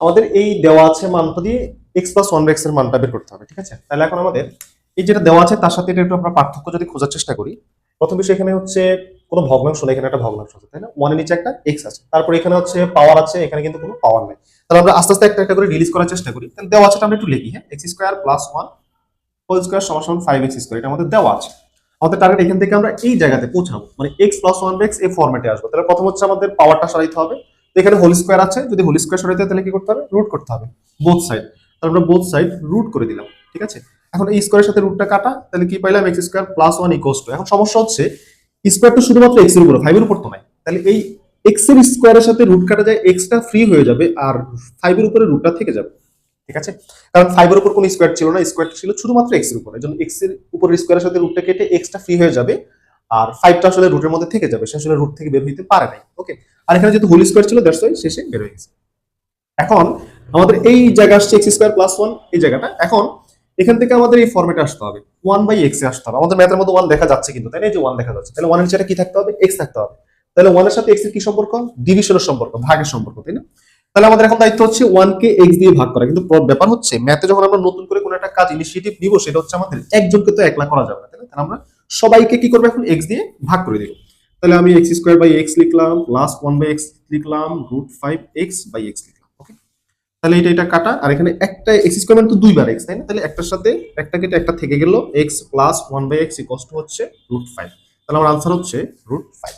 আমাদের এই দেওয়া আছে মানটা দিয়ে এক্স প্লাস ওয়ানের মানটা বের করতে হবে, ঠিক আছে? তাহলে এখন আমাদের এই যেটা দেওয়া আছে, তার সাথে এটা একটু আমরা পার্থক্য যদি খোঁজার চেষ্টা করি, প্রথম বিষয় এখানে হচ্ছে কোনো ভগ্নাংশ নেই, এখানে একটা ভগ্নাংশ আছে, তাই না? ওয়ানের নিচে একটা এক্স আছে, তারপর এখানে হচ্ছে পাওয়ার আছে, এখানে কিন্তু কোনো পাওয়ার নেই। তাহলে আমরা আস্তে আস্তে একটা একটা করে রিলিজ করার চেষ্টা করি। তাহলে দেওয়া আছে আমরা একটু লিখি হ্যাঁ? X square plus one whole square সমান সমান ফাইভ এক্স স্কোয়ার এটা আমাদের দেওয়া আছে। আমাদের টার্গেট এখান থেকে আমরা এই জায়গাতে পৌঁছাবো মানে এক্স প্লাস ওয়ান এক্স এই ফর্মেটে আসব। তাহলে প্রথম হচ্ছে আমাদের পাওয়ারটা সরাইতে হবে এখানে হোল স্কোয়ার আছে। যদি হোল স্কোয়ার সরাইতে তাহলে কি করতে হবে? রুট করতে হবে। বোথ সাইড তাহলে আমরা বোথ সাইড রুট করে দিলাম। ঠিক আছে? এখন এই স্কোয়ারের সাথে রুটটা কাটা, তাহলে কি পাইলাম? X square plus one equals two এখন সমস্যা হচ্ছে স্কোয়ারটা শুধুমাত্র এক্সের উপরে ফাইভের উপর তো নাই তাহলে এই এক্সের স্কোয়ারের সাথে রুট কাটা যায় এক্সটা ফ্রি হয়ে যাবে আর ফাইভের উপরে রুটটা থেকে যাবে। ঠিক আছে? কারণ ফাইভের উপর কোনো স্কোয়ার ছিল না স্কোয়ার ছিল শুধুমাত্র এক্সের উপর। এই জন্য এক্সের উপরে স্কোয়ারের সাথে রুটটা কেটে এক্সটা ফ্রি হয়ে যাবে আর ফাইভটা আসলে রুটের মধ্যে থেকে যাবে। সে আসলে রুট থেকে বের হইতে পারে নাই। ওকে আর এখানে যেহেতু হোল স্কোয়ার ছিল দ্যাটস ওয়াই শেষে বের হয়ে গেছে। এখন আমাদের এই জায়গা আসছে এক্স স্কোয়ার প্লাস ওয়ান এই জায়গাটা। এখন এখান থেকে আমাদের এই ফর্মেটে আসতে হবে। ওয়ান বাই এক্স এ আসতে হবে। আমাদের ম্যাথের মধ্যে ওয়ান দেখা যাচ্ছে কিন্তু, তাই না? যে ওয়ান দেখা যাচ্ছে। তাহলে ওয়ানের নিচে কি থাকতে হবে? এক্স থাকতে হবে। তাহলে ওয়ানের সাথে এক্সের কি সম্পর্ক? ডিভিশনের সম্পর্ক, ভাগের সম্পর্ক, তাই না? তাহলে আমাদের এখন দায়িত্ব হচ্ছে ওয়ান কে এক্স দিয়ে ভাগ করা। কিন্তু ব্যাপার হচ্ছে ম্যাথে যখন আমরা নতুন করে কোনো একটা কাজ ইনিশিয়েটিভ নিব, সেটা হচ্ছে আমাদের একজনকে তো একলা করা যাবে না, তাই না? তাহলে আমরা সবাইকে কি করব এখন? এক্স দিয়ে ভাগ করে দিব। তাহলে আমি এক্স স্কোয়ার বাই এক্স লিখলাম প্লাস ওয়ান বাই এক্স লিখলাম root five X by X লিখলাম ওকে তাহলে এটা এটা কাটা, আর এখানে একটা এক্স স্কোয়ার মানে তো দুইবার এক্স তাই না? তাহলে একটার সাথে একটা কেটে একটা থেকে গেল X plus one by X ইকস্ট হচ্ছে রুট ফাইভ তাহলে আমার আনসার হচ্ছে রুট ফাইভ